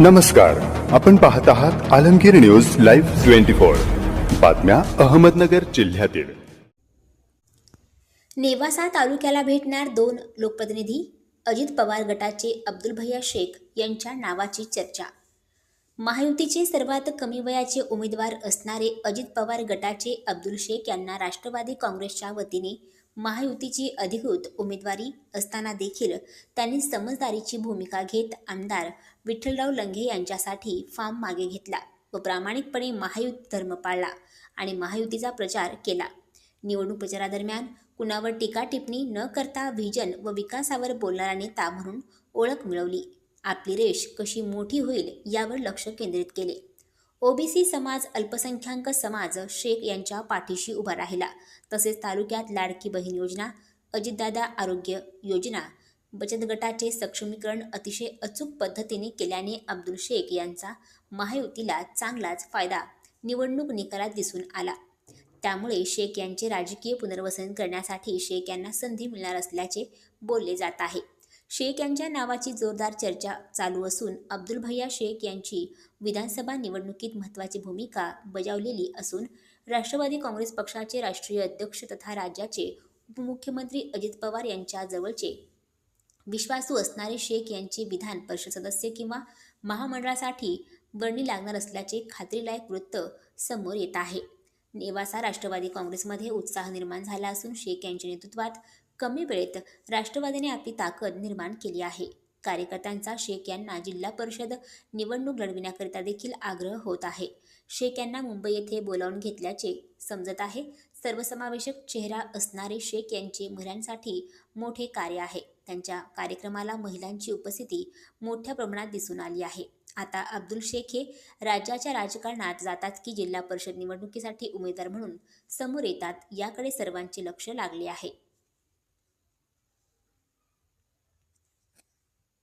नमस्कार. आपण पाहत आहात Alamgir news live twenty four. बातम्या अहमदनगर जिल्ह्यातील. नेवासा तालुक्याला भेटणार दोन लोकप्रतिनिधी अजित पवार गटाचे अब्दुल भैया शेख यांच्या नावाची चर्चा. महायुतीचे सर्वात कमी वयाचे उमेदवार असणारे अजित पवार गटाचे अब्दुल शेख यांना राष्ट्रवादी काँग्रेसच्या वतीने महायुतीची अधिकृत उमेदवारी असताना देखील त्यांनी समजदारीची भूमिका घेत आमदार विठ्ठलराव लंघे यांच्यासाठी फॉर्म मागे घेतला व प्रामाणिकपणे महायुती धर्म पाळला आणि महायुतीचा प्रचार केला. निवडणूक प्रचारादरम्यान कुणावर टीका टिप्पणी न करता व्हिजन व विकासावर बोलणारा नेता म्हणून ओळख मिळवली. आपली रेष कशी मोठी होईल यावर लक्ष केंद्रित केले. ओबीसी समाज अल्पसंख्याक समाज शेख यांच्या पाठीशी उभा राहिला. तसेच तालुक्यात लाडकी बहीण योजना अजितदादा आरोग्य योजना बचत गटाचे सक्षमीकरण अतिशय अचूक पद्धतीने केल्याने अब्दुल शेख यांचा महायुतीला चांगलाच फायदा निवडणूक निकालात दिसून आला. त्यामुळे शेख यांचे राजकीय पुनर्वसन करण्यासाठी शेख यांना संधी मिळणार असल्याचे बोलले जात आहे. शेख यांच्या नावाची जोरदार चर्चा चालू असून अब्दुल भैया शेख यांची विधानसभा निवडणुकीत महत्त्वाची भूमिका बजावलेली असून राष्ट्रवादी काँग्रेस पक्षाचे राष्ट्रीय अध्यक्ष तथा राज्याचे उपमुख्यमंत्री अजित पवार यांच्या जवळचे विश्वासू असणारे शेख यांचे विधान परिषद सदस्य किंवा महामंडळासाठी वर्णी लागणार असल्याचे खात्रीलायक वृत्त समोर येत आहे. नेवासा राष्ट्रवादी काँग्रेसमध्ये उत्साह निर्माण झाला असून शेख यांच्या नेतृत्वात कमी वेळेत राष्ट्रवादीने आपली ताकद निर्माण केली आहे. कार्यकर्त्यांचा शेख यांना जिल्हा परिषद निवडणूक लढविण्याकरिता देखील आग्रह होत आहे. शेख यांना मुंबई येथे बोलावून घेतल्याचे समजत आहे. सर्वसमावेशक चेहरा असणारे शेख यांचे महिलांसाठी मोठे कार्य आहे. त्यांच्या कार्यक्रमाला महिलांची उपस्थिती मोठ्या प्रमाणात दिसून आली आहे. आता अब्दुल शेख हे राज्याच्या राजकारणात जातात की जिल्हा परिषद निवडणुकीसाठी उमेदवार म्हणून समोर येतात याकडे सर्वांचे लक्ष लागले आहे.